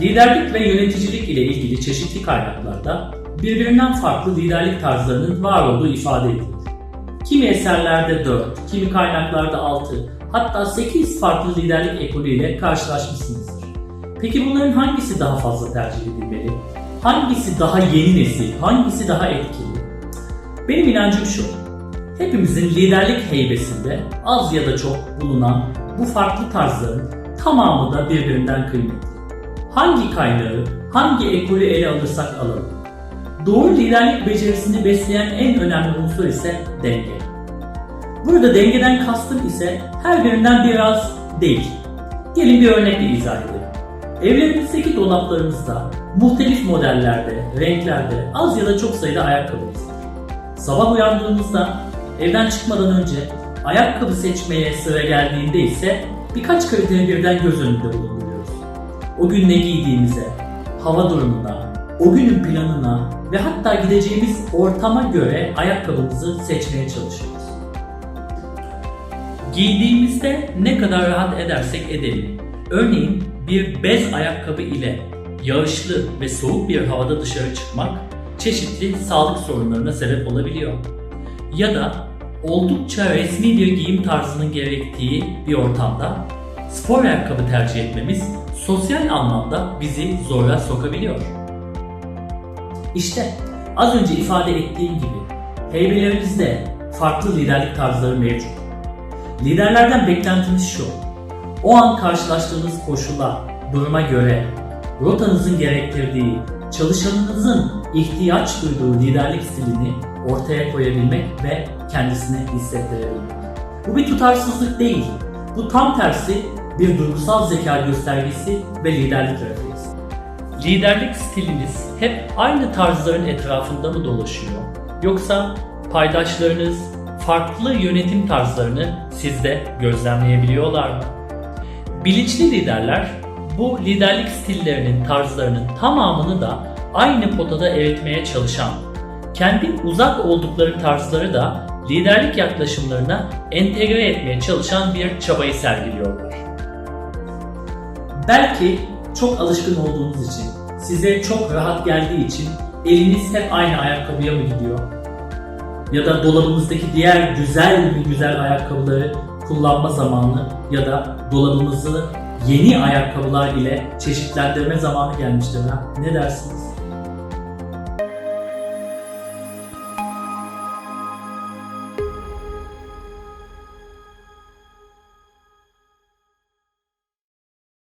Liderlik ve yöneticilik ile ilgili çeşitli kaynaklarda birbirinden farklı liderlik tarzlarının var olduğu ifade edilir. Kimi eserlerde 4, kimi kaynaklarda 6, hatta 8 farklı liderlik ekolüyle karşılaşmışsınızdır. Peki bunların hangisi daha fazla tercih edilmeli? Hangisi daha yeni nesil? Hangisi daha etkili? Benim inancım şu. Hepimizin liderlik heybesinde az ya da çok bulunan bu farklı tarzların tamamı da birbirinden kıymetli. Hangi kaynağı, hangi ekolü ele alırsak alalım. Doğru liderlik becerisini besleyen en önemli unsur ise denge. Burada dengeden kastım ise her birinden biraz değil. Gelin bir örnekle izah edelim. Evlerimizdeki dolaplarımızda muhtelif modellerde, renklerde az ya da çok sayıda ayakkabımız var. Sabah uyandığımızda evden çıkmadan önce ayakkabı seçmeye sıra geldiğinde ise birkaç kriteri birden göz önünde bulunduruyoruz. O gün ne giydiğimize, hava durumuna, o günün planına ve hatta gideceğimiz ortama göre ayakkabımızı seçmeye çalışıyoruz. Giydiğimizde ne kadar rahat edersek edelim. Örneğin bir bez ayakkabı ile yağışlı ve soğuk bir havada dışarı çıkmak çeşitli sağlık sorunlarına sebep olabiliyor. Ya da oldukça resmi bir giyim tarzının gerektiği bir ortamda spor ayakkabı tercih etmemiz sosyal anlamda bizi zora sokabiliyor. İşte az önce ifade ettiğim gibi heybelerimizde farklı liderlik tarzları mevcut. Liderlerden beklentimiz şu. O an karşılaştığınız koşula, duruma göre rotanızın gerektirdiği, çalışanınızın ihtiyaç duyduğu liderlik stilini ortaya koyabilmek ve kendisine hissettirebilmek. Bu bir tutarsızlık değil. Bu tam tersi bir duygusal zeka göstergesi ve liderlik refleksi. Liderlik stiliniz hep aynı tarzların etrafında mı dolaşıyor? Yoksa paydaşlarınız farklı yönetim tarzlarını sizde gözlemleyebiliyorlar mı? Bilinçli liderler bu liderlik stillerinin, tarzlarının tamamını da aynı potada eritmeye çalışan, kendi uzak oldukları tarzları da liderlik yaklaşımlarına entegre etmeye çalışan bir çabayı sergiliyorlar. Belki çok alışkın olduğunuz için, size çok rahat geldiği için eliniz hep aynı ayakkabıya mı gidiyor? Ya da dolabımızdaki diğer güzel mi güzel ayakkabıları kullanma zamanı ya da dolabımızı yeni ayakkabılar ile çeşitlendirme zamanı gelmiştir ha. Ne dersiniz?